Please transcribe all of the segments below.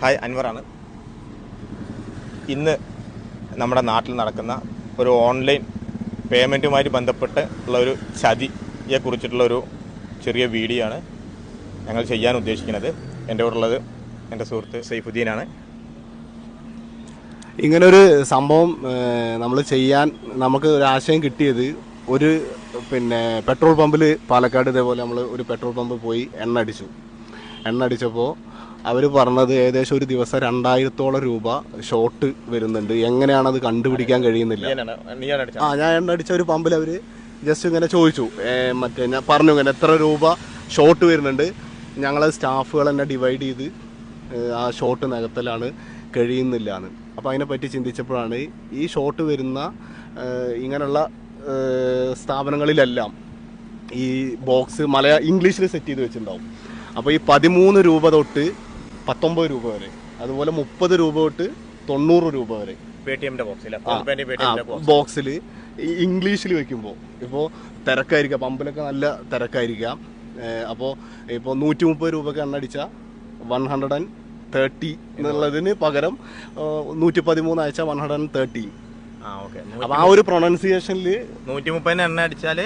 Hi അൻവറാണ് ഇന്ന് നമ്മുടെ നാട്ടിൽ നടക്കുന്ന ഒരു ഓൺലൈൻ പേയ്മെന്റുമായി ബന്ധപ്പെട്ട് ഉള്ള ഒരു ചതിയെ ഒരു ചെറിയ വീഡിയോ ആണ് ഞങ്ങൾ ചെയ്യാൻ ഉദ്ദേശിക്കുന്നത്. എന്റെ കൂടെ ഉള്ളത് എന്റെ സുഹൃത്ത് സൈഫുദ്ദീനാണ് ഇങ്ങനൊരു സംഭവം നമ്മൾ ചെയ്യാൻ നമുക്ക് ഒരു ആശയം കിട്ടിയത് ഒരു പിന്നെ പെട്രോൾ പമ്പിൽ പാലക്കാട് ഇതേപോലെ നമ്മൾ ഒരു പെട്രോൾ പമ്പ് പോയി എണ്ണ അടിച്ചു. എണ്ണ അടിച്ചപ്പോൾ അവർ പറഞ്ഞത് ഏകദേശം ഒരു ദിവസം രണ്ടായിരത്തോളം രൂപ ഷോട്ട് വരുന്നുണ്ട്. എങ്ങനെയാണ് അത് കണ്ടുപിടിക്കാൻ കഴിയുന്നില്ല. ആ ഞാൻ എണ്ണ അടിച്ച ഒരു പമ്പിൽ അവർ ജസ്റ്റ് ഇങ്ങനെ ചോദിച്ചു. മറ്റേ ഞാൻ പറഞ്ഞു ഇങ്ങനെ എത്ര രൂപ ഷോട്ട് വരുന്നുണ്ട്. ഞങ്ങളെ സ്റ്റാഫുകൾ തന്നെ ഡിവൈഡ് ചെയ്ത് ആ ഷോട്ട് നികത്തലാണ് കഴിയുന്നില്ല എന്ന് അപ്പോൾ അതിനെപ്പറ്റി ചിന്തിച്ചപ്പോഴാണ് ഈ ഷോട്ട് വരുന്ന ഇങ്ങനെയുള്ള സ്ഥാപനങ്ങളിലെല്ലാം ഈ ബോക്സ് മലയാ ഇംഗ്ലീഷിൽ സെറ്റ് ചെയ്ത് വെച്ചിട്ടുണ്ടാവും. അപ്പോൾ ഈ പതിമൂന്ന് രൂപ തൊട്ട് പത്തൊമ്പത് രൂപ വരെ. അതുപോലെ മുപ്പത് രൂപ തൊട്ട് തൊണ്ണൂറ് രൂപ വരെ. ബോക്സിൽ ഇംഗ്ലീഷിൽ വെക്കുമ്പോൾ ഇപ്പോൾ തിരക്കായിരിക്കാം പമ്പിലൊക്കെ നല്ല തിരക്കായിരിക്കാം. അപ്പോൾ ഇപ്പോൾ നൂറ്റി മുപ്പത് രൂപയ്ക്ക് എണ്ണടിച്ചാൽ വൺ ഹൺഡ്രഡ് ആൻഡ് തേർട്ടി എന്നുള്ളതിന് പകരം നൂറ്റി പതിമൂന്ന് അയച്ചാൽ വൺ ഹൺഡ്രഡ് ആൻഡ് തേർട്ടീൻ ആ ഒരു പ്രൊണൗൺസിയേഷനിൽ നൂറ്റി മുപ്പതിന് എണ്ണ അടിച്ചാൽ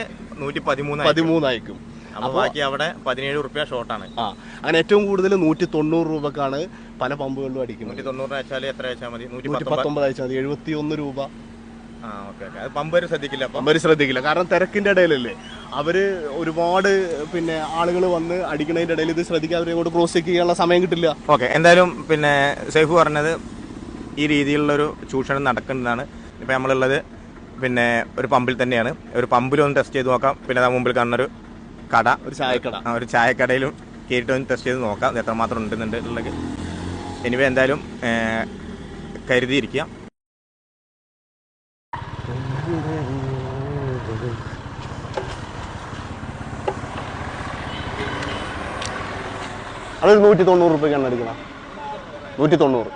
നൂറ്റി പതിമൂന്ന് പതിമൂന്ന് അയക്കും. അപ്പോൾ ബാക്കി അവിടെ പതിനേഴ് റുപ്യ ഷോർട്ടാണ്. ആ അങ്ങനെ ഏറ്റവും കൂടുതൽ നൂറ്റി തൊണ്ണൂറ് രൂപക്കാണ് പല പമ്പുകളിലും അടിക്കുന്നത്. നൂറ്റി തൊണ്ണൂറിന് അയച്ചാൽ എത്ര അയച്ചാൽ മതി? നൂറ്റി പത്തൊമ്പത് അയച്ചാൽ മതി. എഴുപത്തി ഒന്ന് രൂപ. ആ ഓക്കെ ഓക്കെ. അത് പമ്പ് ശ്രദ്ധിക്കില്ല പമ്പര് ശ്രദ്ധിക്കില്ല. കാരണം തിരക്കിന്റെ ഇടയിലല്ലേ? അവർ ഒരുപാട് പിന്നെ ആളുകൾ വന്ന് അടിക്കുന്നതിന്റെ ഇടയിൽ ഇത് ശ്രദ്ധിക്കാൻ അവരെ കൊണ്ട് ക്രോസ് ചെക്ക് ചെയ്യാനുള്ള സമയം കിട്ടില്ല. ഓക്കെ എന്തായാലും പിന്നെ സേഫ് പറഞ്ഞത് ഈ രീതിയിലുള്ള ഒരു ചൂഷണം നടക്കുന്നതാണ്. ഇപ്പം നമ്മളുള്ളത് പിന്നെ ഒരു പമ്പിൽ തന്നെയാണ്. ഒരു പമ്പിലൊന്ന് ടെസ്റ്റ് ചെയ്ത് നോക്കാം. പിന്നെ അതാ മുമ്പിൽ കാണുന്നൊരു കട. ഒരു ചായക്കട. ആ, ഒരു ചായക്കടയിലും കയറിയിട്ട് ഒന്ന് ടെസ്റ്റ് ചെയ്ത് നോക്കാം. ഇത് എത്രമാത്രം ഉണ്ടെന്നുണ്ട് ഉള്ളത് എനിവേ എന്തായാലും ഏ, കരുതിയിരിക്കുക അതൊരു നൂറ്റി തൊണ്ണൂറ് രൂപയ്ക്കാണ് എടുക്കണം നൂറ്റി തൊണ്ണൂറ്.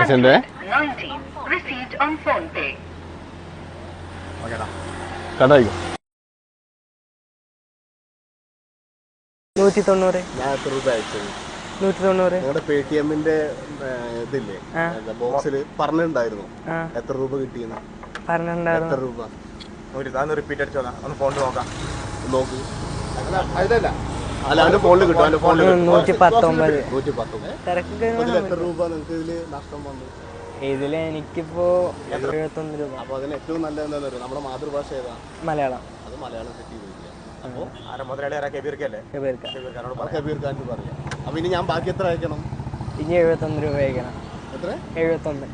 അച്ഛന്റെ nineteen received on phone pay. കടായിക്കോ നൂറ്റി തൊണ്ണൂറ്. ഞാൻ എത്ര രൂപ അയച്ചത്. നൂറ്റി തൊണ്ണൂറ് നിങ്ങളുടെ പേ ടി എമ്മിന്റെ ഇതില്ലേ ബോക്സിൽ പറഞ്ഞിട്ടുണ്ടായിരുന്നു. എത്ര രൂപ കിട്ടിയെന്ന്. പറഞ്ഞിട്ടുണ്ടായിരുന്നു. എത്ര രൂപ. ഒരു റിപ്പീറ്റ് അടിച്ചോളാം ഒന്ന് ഫോണിൽ നോക്കാം. നോക്ക്. അല്ല അവന്റെ ഫോണിൽ കിട്ടും അവന്റെ ഫോണിൽ കിട്ടും നൂറ്റി പത്തൊമ്പത് നൂറ്റി പത്തൊമ്പത് തിരക്കൊക്കെ അപ്പൊ ഇതിൽ എത്ര രൂപ നിങ്ങൾക്ക് ഇതിൽ നഷ്ടം വന്നു? ഇതിൽ എനിക്കിപ്പോ എഴുപത്തൊന്ന് രൂപ. അപ്പൊ അതിന് ഏറ്റവും നല്ല നമ്മുടെ മാതൃഭാഷ ഏതാ? മലയാളം. അത് മലയാളം സെറ്റ് ചെയ്തിരിക്കുക അപ്പോൾ ആരെ മുതലാളി? ആരാ കബീർക്കല്ലേ പേർക്ക് കബീർക്കാരോട് അത് കബീർ പറയാം. അപ്പൊ ഇനി ഞാൻ ബാക്കി എത്ര അയക്കണം? ഇനി എഴുപത്തൊന്ന് രൂപ അയക്കണം. എത്ര? എഴുപത്തൊന്ന്.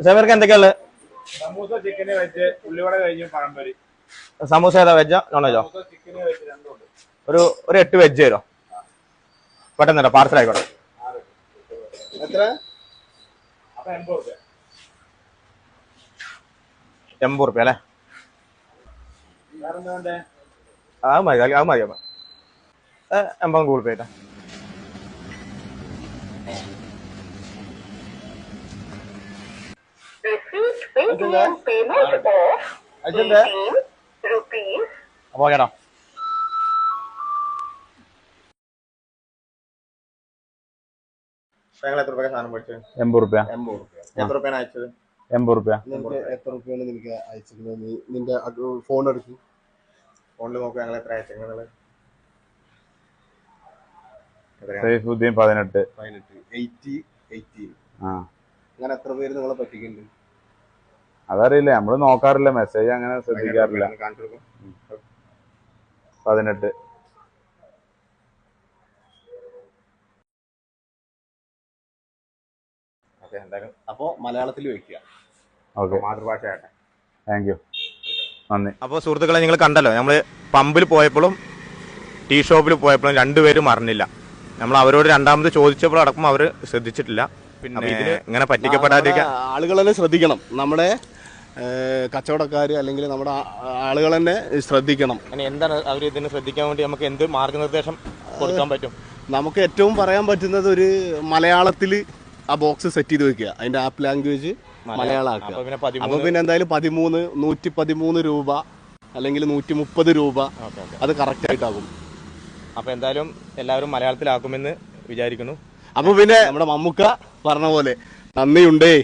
സേവർക്ക് എന്തൊക്കെയുള്ളത് സമൂസ ചിക്കന് വെച്ച് ഉള്ളിവട കഴിഞ്ഞു പഴംപൊരി. സമൂസ ഏതാ വെജോ നോൺ വെജോ സമൂസ വെച്ച് രണ്ടുണ്ട് ഒരു ഒരു എട്ട് വെജ് തരോ പെട്ടെന്ന് തരാം പാർസൽ ആയിക്കോട്ടെ. എത്ര? എൺപത് റുപ്യ അല്ലേ? അത് മതി അത് മതി അമ്മ എൺപത് ഗൂഗിൾ പേ ആയിട്ടാ Received Paytm payment of അച്ഛന്റെ 18 rupees. അപ്പോൾ ഓക്കേടാ ഞങ്ങൾ എത്ര രൂപ സാധനം മേടിച്ചത്? എൺപത് റുപ്യ. എൺപത് റുപ്യ. എത്ര റുപ്യാണ് അയച്ചത്? എൺപത് റുപ്യ. നിനക്ക് എത്ര റുപ്യാണ് നിനക്ക് അയച്ചിരുന്നത് നീ നിന്റെ ഫോൺ എടുക്കും. ഫോണിൽ നോക്കുക ഞങ്ങൾ എത്ര അയച്ചു നിങ്ങൾ സൈഫുദ്ദീൻ പതിനെട്ട്. പതിനെട്ട്. എയ്റ്റി എയ്റ്റീൻ ആ. അങ്ങനെ എത്ര പേര് നിങ്ങളെ പറ്റിക്കുന്നുണ്ട്? അതറിയില്ല. നമ്മൾ നോക്കാറില്ല. മെസ്സേജ് അങ്ങനെ ശ്രദ്ധിക്കാറില്ല. പതിനെട്ട് ഓക്കെ എന്തായാലും. അപ്പോൾ മലയാളത്തിൽ വെക്കുക. ഓക്കെ. മാതൃഭാഷയാട്ടെ താങ്ക് യു. നന്ദി. അപ്പോൾ സുഹൃത്തുക്കളെ നിങ്ങൾ കണ്ടല്ലോ നമ്മൾ പമ്പിൽ പോയപ്പോഴും ടീ ഷോപ്പിൽ പോയപ്പോഴും രണ്ടുപേരും അറിഞ്ഞില്ല നമ്മൾ അവരോട് രണ്ടാമത് ചോദിച്ചപ്പോൾ അടക്കം അവർ ശ്രദ്ധിച്ചിട്ടില്ല. പിന്നെ ഇതിന് ഇങ്ങനെ പറ്റിക്കപ്പെടാതിരിക്കാൻ ആളുകളെ ശ്രദ്ധിക്കണം. നമ്മുടെ കച്ചവടക്കാർ അല്ലെങ്കിൽ നമ്മുടെ ആളുകൾ തന്നെ ശ്രദ്ധിക്കണം. അങ്ങനെ എന്താണ് അവർ ഇതിനെ ശ്രദ്ധിക്കാൻ വേണ്ടി നമുക്ക് എന്ത് മാർഗനിർദ്ദേശം കൊടുക്കാൻ പറ്റും? നമുക്ക് ഏറ്റവും പറയാൻ പറ്റുന്നത് ഒരു മലയാളത്തിൽ ആ ബോക്സ് സെറ്റ് ചെയ്ത് വെക്കുക. അതിന്റെ ആപ്പ് ലാംഗ്വേജ് മലയാളം. അപ്പൊ പിന്നെ എന്തായാലും പതിമൂന്ന് നൂറ്റി പതിമൂന്ന് രൂപ അല്ലെങ്കിൽ നൂറ്റി മുപ്പത് രൂപ അത് കറക്റ്റ് ആയിട്ടാകും അപ്പൊ എന്തായാലും എല്ലാവരും മലയാളത്തിലാക്കുമെന്ന് വിചാരിക്കുന്നു. അപ്പൊ പിന്നെ നമ്മുടെ മമ്മൂക്ക പറഞ്ഞ പോലെ നന്ദിയുണ്ടേ.